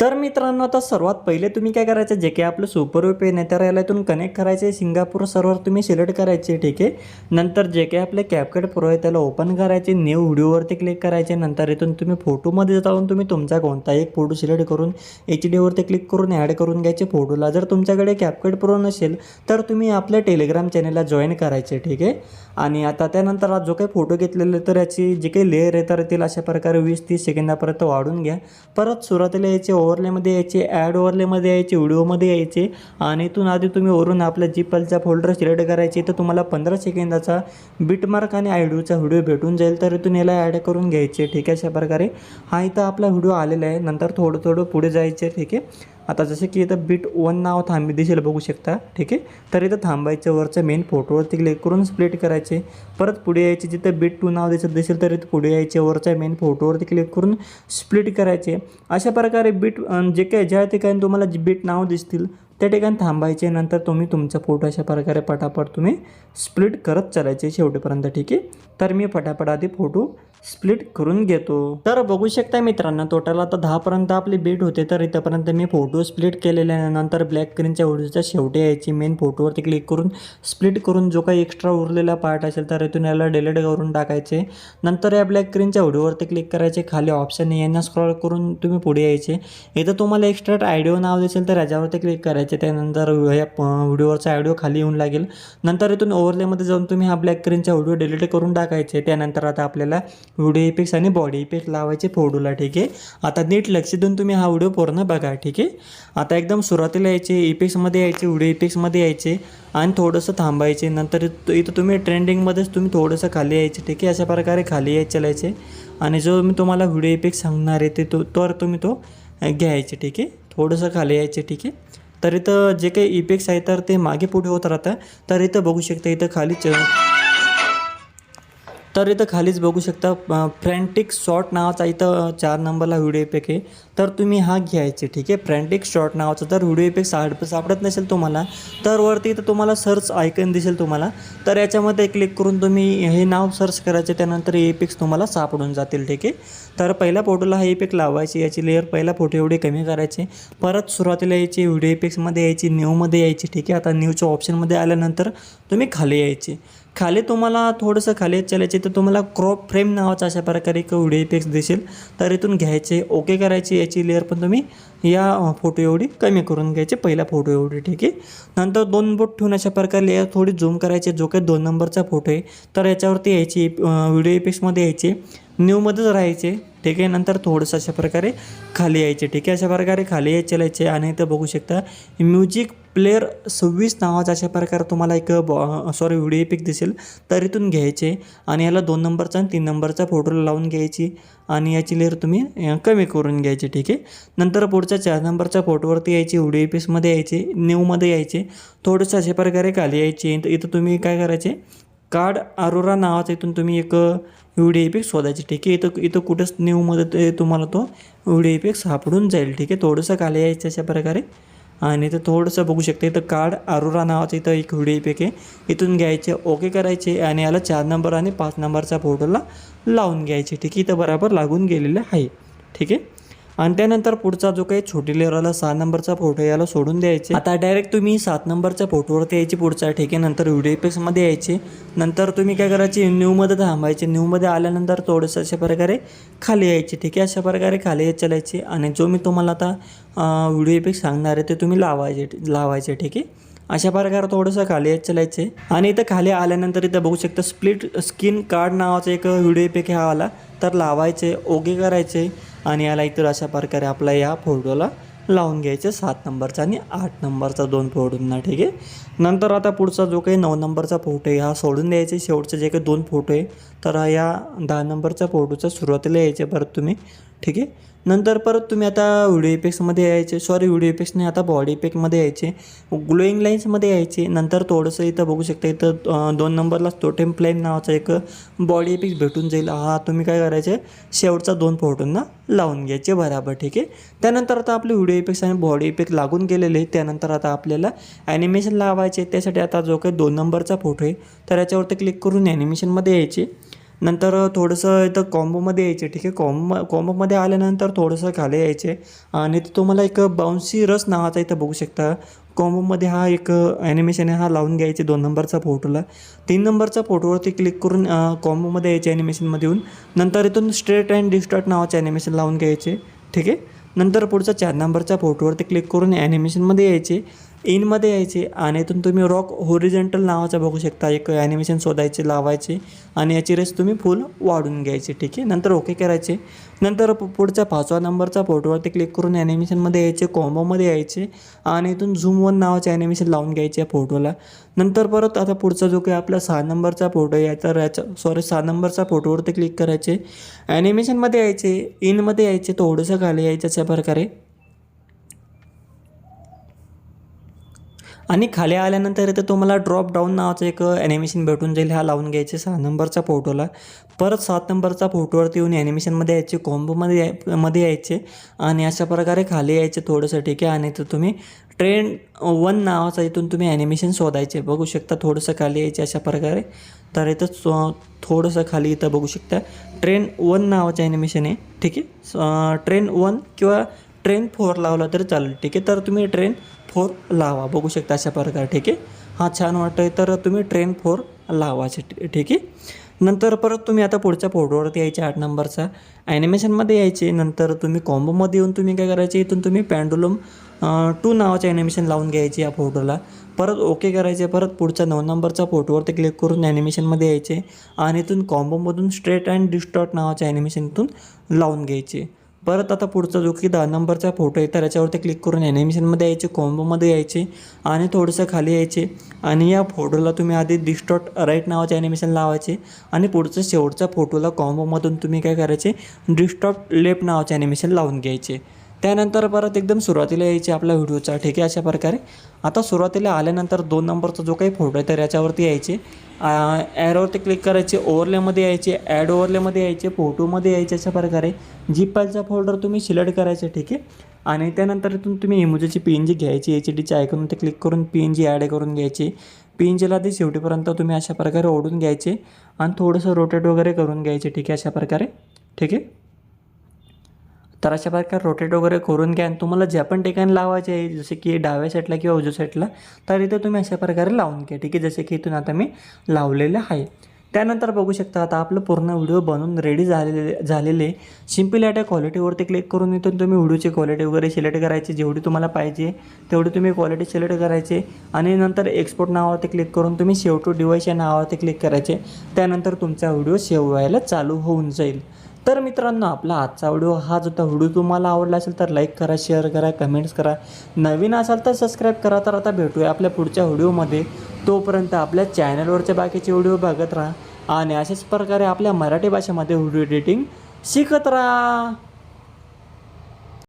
तर मित्रांनो आता सर्वात पहिले तुम्ही काय करायचं? जे काही आपलं सुपर पेन आहे तर याला इथून कनेक्ट करायचे सिंगापूर सर्वर तुम्ही सिलेक्ट करायचे ठीक आहे? नंतर जे काही आपले कॅपकट प्रो आहे त्याला ओपन करायचे न्यू व्हिडिओवरती क्लिक करायचे. नंतर इथून तुम्ही फोटोमध्ये जाऊन तुम्ही तुमचा कोणता एक फोटो सिलेक्ट करून एच डीवरती क्लिक करून ॲड करून घ्यायचे. फोटोला जर तुमच्याकडे कॅपकट प्रो नसेल तर तुम्ही आपल्या टेलिग्राम चॅनलला जॉईन करायचे ठीक आहे? आणि आता त्यानंतर आज जो काही फोटो घेतलेले तर याची जे काही लेअर आहे तर येतील अशा प्रकारे वीस तीस सेकंदापर्यंत वाढून घ्या. परत सुरुवातीला याचे ओव्हरलेमध्ये यायचे ॲड ओव्हरलेमध्ये यायचे व्हिडिओमध्ये यायचे. आणि इथून आधी तुम्ही वरून आपल्या जीपलचा फोल्डर सिलेक्ट करायचे तर तुम्हाला पंधरा सेकंदाचा बिटमार्क आणि आयडीचा व्हिडिओ भेटून जाईल. तर इथून याला ॲड करून घ्यायचे ठीक आहे? अशा प्रकारे. हा इथं आपला व्हिडिओ आलेला आहे. नंतर थोडं थोडं पुढे जायचे ठीक आहे? आता जसं की इथं बीट वन नाव थांबी दिसेल बघू शकता ठीक आहे? तर इथं थांबायचं वरचं मेन फोटोवरती क्लिक करून स्प्लिट करायचे. परत पुढे यायचे जिथं बीट टू नाव दिसत दिसेल तर इथं पुढे यायचे वरच्या मेन फोटोवरती क्लिक करून स्प्लिट करायचे. अशा प्रकारे बीट जे काय ज्या ठिकाणी तुम्हाला बीट नाव दिसतील त्या ठिकाणी थांबायचे नंतर तुम्ही तुमचा फोटो अशा प्रकारे पटापट तुम्ही स्प्लिट करत चालायचे शेवटीपर्यंत ठीक आहे? तर मी पटापट आधी फोटो स्प्लिट करून घेतो. तर बघू शकता मित्रांनो टोटल आता दहापर्यंत आपली बीट होते तर इथंपर्यंत मी फोटो स्प्लिट केलेल्या नंतर ब्लॅक स्क्रीनच्या व्हिडिओच्या शेवटी यायची मेन फोटोवरती क्लिक करून स्प्लिट करून जो काही एक्स्ट्रा उरलेला पार्ट असेल तर इथून याला डिलीट करून टाकायचे. नंतर या ब्लॅक स्क्रीनच्या व्हिडिओवरती क्लिक करायचे खाली ऑप्शन यांना स्क्रॉल करून तुम्ही पुढे यायचे. इथं तुम्हाला एक्स्ट्रा आयडिओ नाव दिसेल तर याच्यावरती क्लिक करायचे. त्यानंतर या व्हिडिओवरचा आयडिओ खाली येऊन लागेल. नंतर इथून ओव्हरलेमध्ये जाऊन तुम्ही हा ब्लॅक स्क्रीनचा व्हिडिओ डिलीट करून टाकायचे. त्यानंतर आता आपल्याला व्हिडिओ इफेक्ट्स आणि बॉडी इफेक्ट लावायचे फोटोला ठीक आहे? आता नीट लक्ष देऊन तुम्ही हा व्हिडिओ पूर्ण बघा ठीक आहे? आता एकदम सुरुवातीला यायचे इफेक्ट्समध्ये यायचे व्हिडिओ इफेक्ट्समध्ये यायचे आणि थोडंसं थांबायचे. नंतर इथं इथं तुम्ही ट्रेंडिंगमध्येच तुम्ही थोडंसं खाली यायचे ठीक आहे? अशा प्रकारे खाली यायचे चालायचे. आणि जो मी तुम्हाला व्हिडिओ इफेक्ट सांगणार आहे ते तो तर तुम्ही तो घ्यायचे ठीक आहे? थोडंसं खाली यायचे ठीक आहे? तर इथं जे काही इफेक्ट्स आहे तर ते मागे पुढे होत राहतं. तर इथं बघू शकता इथं खाली च तर इथं खालीच बघू शकता फ्रँटिक शॉर्ट नावाचा इथं चार नंबरला व्हिडिओ इफेक्ट आहे. तर तुम्ही हा घ्यायचे ठीक आहे? फ्रँटिक शॉर्ट नावाचा जर व्हिडिओ इफेक्ट साड सापडत नसेल तुम्हाला तर वरती इथं तुम्हाला सर्च आयकन दिसेल तुम्हाला. तर याच्यामध्ये क्लिक करून तुम्ही हे नाव सर्च करायचे त्यानंतर हे इफेक्ट्स तुम्हाला सापडून जातील ठीक आहे? तर पहिल्या फोटोला हा इफेक्ट लावायची याची लेअर पहिला फोटो एवढे कमी करायचे. परत सुरुवातीला यायची व्हिडिओ इफेक्ट्समध्ये यायची न्यूमध्ये यायची ठीक आहे? आता न्यूच्या ऑप्शनमध्ये आल्यानंतर तुम्ही खाली यायचे. खाली तुम्हाला थोडंसं खाली येत चालायचे तर तुम्हाला क्रॉप फ्रेम नावाचा अशा प्रकारे एक व्हिडिओ इफेक्ट्स दिसेल. तर इथून घ्यायचे ओके करायचे याची लेअर पण तुम्ही या फोटो एवढी कमी करून घ्यायचे पहिला फोटो एवढी ठीक आहे? नंतर दोन बोट ठेवून अशा प्रकारे लेअर थोडी झूम करायचे जो काही दोन नंबरचा फोटो आहे तर याच्यावरती यायची व्हिडिओ इफेक्ट्समध्ये यायचे न्यूमध्येच राहायचे ठीक आहे? नंतर थोडंसं अशा प्रकारे खाली यायचे ठीक आहे? अशा प्रकारे खाली यायचे चालायचे आणि इथं बघू शकता म्युझिक प्लेअर सव्वीस नावाचा अशा प्रकारे तुम्हाला एक बॉ सॉरी व्हिडिओ पिक दिसेल. तर इथून घ्यायचे आणि याला दोन नंबरचा आणि तीन नंबरचा फोटोला लावून घ्यायची आणि याची लेअर तुम्ही कमी करून घ्यायची ठीक आहे? नंतर पुढच्या चार नंबरच्या फोटोवरती यायची व्हिडिओ इफेक्ट्समध्ये यायचे न्यूमध्ये यायचे. थोडंसं अशा प्रकारे खाली यायचे. इथं इथं तुम्ही काय करायचे? कार्ड अरोरा नावाचा इथून तुम्ही एक व्हिडिओ इफेक्ट शोधायचे ठीक आहे? इथं इथं कुठंच न्यूमध्ये तुम्हाला तो व्हिडिओ इफेक्ट सापडून जाईल ठीक आहे? थोडंसं खाली यायचं अशा प्रकारे. आणि इथं थोडंसं बघू शकता इथं कार्ड अरोरा नावाचं इथं एक व्हिडिओ इफेक्ट आहे इथून घ्यायचे ओके करायचे आणि याला चार नंबर आणि पाच नंबरचा फोटोला लावून घ्यायचे. ठीक आहे इथं बरोबर लागून गेलेलं आहे. ठीक आहे? आणि त्यानंतर पुढचा जो काही छोटी लेअर आला सहा नंबरचा फोटो याला सोडून द्यायचे. आता डायरेक्ट तुम्ही सात नंबरच्या फोटोवरती यायची पुढचा ठीक आहे नंतर व्हिडिओ इफेक्ट्समध्ये यायचे. नंतर तुम्ही काय करायचे न्यूमध्ये थांबायचे. न्यूमध्ये आल्यानंतर थोडंसं अशा प्रकारे खाली यायचे ठीक आहे? अशा प्रकारे खाली येत चालायचे. आणि जो मी तुम्हाला आता व्हिडिओ इफेक्ट सांगणार आहे ते तुम्ही लावायचे लावायचे ठीक आहे? अशा प्रकारे थोडंसं खाली येत चालायचे आणि इथं खाली आल्यानंतर इथं बघू शकता स्प्लिट स्किन कार्ड नावाचा एक व्हिडिओ इफेक्ट हा आला. तर लावायचे ओके करायचे. आणि याला इतर अशा प्रकारे आपला या फोटोला लावून घ्यायचे सात नंबरचा आणि आठ नंबरचा दोन फोटोंना ठीक आहे? नंतर आता पुढचा जो काही नऊ नंबरचा फोटो आहे हा सोडून द्यायचे शेवटचे जे काही दोन फोटो आहे तर या दहा नंबरच्या फोटोचा सुरुवातीला यायचे परत तुम्ही ठीक आहे? नंतर परत तुम्ही आता व्हिडिओ इफेक्ट्समध्ये यायचे सॉरी व्हिडिओ इफेक्ट्स नाही आता बॉडी इफेक्टमध्ये यायचे ग्लोईंग लाईन्समध्ये यायचे नंतर थोडंसं इथं बघू शकता इथं दोन नंबरला टोटेम प्लेन नावाचा एक बॉडी इफेक्ट भेटून जाईल. हा तुम्ही काय करायचे शेवटचा दोन फोटोंना लावून घ्यायचे बराबर ठीक आहे? त्यानंतर आता आपले व्हिडिओ इफेक्ट्स आणि बॉडी इफेक्ट लागून गेलेले त्यानंतर आता आपल्याला ॲनिमेशन लावायचे त्यासाठी आता जो काही दोन नंबरचा फोटो आहे तर याच्यावरती क्लिक करून ॲनिमेशनमध्ये यायचे. नंतर थोडंसं इथं कॉम्बोमध्ये यायचे ठीक आहे? कॉम्ब कॉम्बोमध्ये आल्यानंतर थोडंसं खाली यायचे. आणि तिथं तुम्हाला एक बाउन्सी रस नावाचा इथं बघू शकता. कॉम्बोमध्ये हा एक ॲनिमेशन आहे. हा लावून घ्यायचे दोन नंबरचा फोटोला तीन नंबरचा फोटोवरती क्लिक करून कॉम्बोमध्ये यायचे ॲनिमेशनमध्ये येऊन. नंतर इथून स्ट्रेट अँड डिस्टॉट नावाचे ॲनिमेशन लावून घ्यायचे ठीक आहे? नंतर पुढचा चार नंबरच्या फोटोवरती क्लिक करून ॲनिमेशनमध्ये यायचे. इनमध्ये यायचे आणि इथून तुम्ही रॉक होरिजेंटल नावाचा बघू शकता. एक ॲनिमेशन शोधायचे लावायचे आणि याची रेस तुम्ही फुल वाढून घ्यायची ठीक आहे? नंतर ओके करायचे. नंतर पुढच्या पाचवा नंबरचा फोटोवरती क्लिक करून ॲनिमेशनमध्ये यायचे कॉम्बोमध्ये यायचे आणि इथून झूम वन नावाचे ॲनिमेशन लावून घ्यायचे या फोटोला नंतर परत आता पुढचा जो काही आपला सहा नंबरचा फोटो आहे तर याचा सॉरी सहा नंबरचा फोटोवरती क्लिक करायचे. ॲनिमेशनमध्ये यायचे इनमध्ये यायचे थोडंसं खाली यायचं अशा प्रकारे. आणि खाली आल्यानंतर इथं तुम्हाला ड्रॉप डाऊन नावाचं एक uh, ॲनिमेशन भेटून जाईल हा लावून घ्यायचे. सहा नंबरचा फोटोला परत सात नंबरचा फोटोवरती येऊन ॲनिमेशनमध्ये यायचे कॉम्बोमध्ये यायमध्ये यायचे. आणि अशा प्रकारे खाली यायचे थोडंसं ठीक आहे? आणि तर तुम्ही ट्रेंड वन नावाचा इथून तुम्ही ॲनिमेशन शोधायचे. बघू शकता थोडंसं खाली यायचे अशा प्रकारे. तर इथं थोडंसं खाली इथं बघू शकता. ट्रेन वन नावाचं ॲनिमेशन आहे ठीक आहे? ट्रेन वन किंवा ट्रेन फोर लावला तरी चालेल ठीक आहे? तर तुम्ही ट्रेन फोर लावा. बघू शकता अशा प्रकारे ठीक आहे? हां छान वाटतंय. तर तुम्ही ट्रेन फोर लावायचे ठीक आहे? नंतर परत तुम्ही आता पुढच्या फोटोवरती यायचे आठ नंबरचा. ॲनिमेशनमध्ये यायचे. नंतर तुम्ही कॉम्बोमध्ये येऊन तुम्ही काय करायचे? इथून तुम्ही पॅन्डुलम टू नावाचे ॲनिमेशन लावून घ्यायचे या फोटोला परत ओके करायचे. परत पुढच्या नऊ नंबरच्या फोटोवरती क्लिक करून ॲनिमेशनमध्ये यायचे. आणि इथून कॉम्बोमधून स्ट्रेट अँड डिस्टॉर्ट नावाच्या ॲनिमेशन इथून लावून घ्यायचे. परत आता पुढचा जो की दहा नंबरचा फोटो आहे तर याच्यावरती क्लिक करून ॲनिमेशनमध्ये यायचे कॉम्बोमध्ये यायचे आणि थोडंसं खाली यायचे. आणि या फोटोला तुम्ही आधी डिस्टॉट राईट नावाचे ॲनिमेशन लावायचे आणि पुढचं शेवटच्या फोटोला कॉम्बोमधून तुम्ही काय करायचे डिस्टॉर्ट लेफ्ट नावाचे ॲनिमेशन लावून घ्यायचे. त्यानंतर परत एकदम सुरुवातीला यायचे आपल्या व्हिडिओचा ठीक आहे अशा प्रकारे. आता सुरुवातीला आल्यानंतर दोन नंबरचा जो काही फोटो आहे तर याच्यावरती यायचे. ॲरोवरती क्लिक करायचे ओव्हरलेमध्ये यायचे ॲड ओव्हरलेमध्ये यायचे फोटोमध्ये यायचे अशा प्रकारे. जी फाईलचा फोल्डर तुम्ही सिलेक्ट करायचे ठीक आहे. आणि त्यानंतर इथून तुम्ही इमोजीची पी एन जी घ्यायची एच डीच्या ते क्लिक करून पी एन जी ॲड करून घ्यायची. पी एन जीला ते शेवटीपर्यंत तुम्ही अशा प्रकारे ओढून घ्यायचे. आणि थोडंसं रोटेट वगैरे करून घ्यायचे ठीक आहे अशा प्रकारे. ठीक आहे? तर अशा प्रकारे रोटेट वगैरे करून घ्या. आणि तुम्हाला ज्या पण ठिकाणी लावायचे आहे जसे की डाव्या साईडला किंवा उजव्या साईडला तर इथे तुम्ही अशा प्रकारे लावून घ्या. ठीक आहे? जसे की इथून आता मी लावलेलं आहे. त्यानंतर बघू शकता आता आपलं पूर्ण व्हिडिओ बनवून रेडी झालेले झालेले सिंपल ॲट क्वालिटीवरती क्लिक करून इथून तुम्ही व्हिडिओची क्वालिटी वगैरे सिलेक्ट करायची. जेवढी तुम्हाला पाहिजे तेवढी तुम्ही क्वालिटी सिलेक्ट करायची. आणि नंतर एक्सपोर्ट नावावरती क्लिक करून तुम्ही सेव टू डिवाईस या नावावरती क्लिक करायचे. त्यानंतर तुमचा व्हिडिओ सेव्ह व्हायला चालू होऊन जाईल. तर मित्रांनो आपला आजचा व्हिडिओ हा जो व्हिडिओ तुम्हाला आवडला असेल तर लाईक करा शेअर करा कमेंट्स करा. नवीन असाल तर सबस्क्राईब करा तर आता भेटूया आपल्या पुढच्या व्हिडिओमध्ये. तोपर्यंत आपल्या चॅनलवरचे बाकीचे व्हिडिओ बघत राहा आणि अशाच प्रकारे आपल्या मराठी भाषेमध्ये व्हिडिओ एडिटिंग शिकत राहा.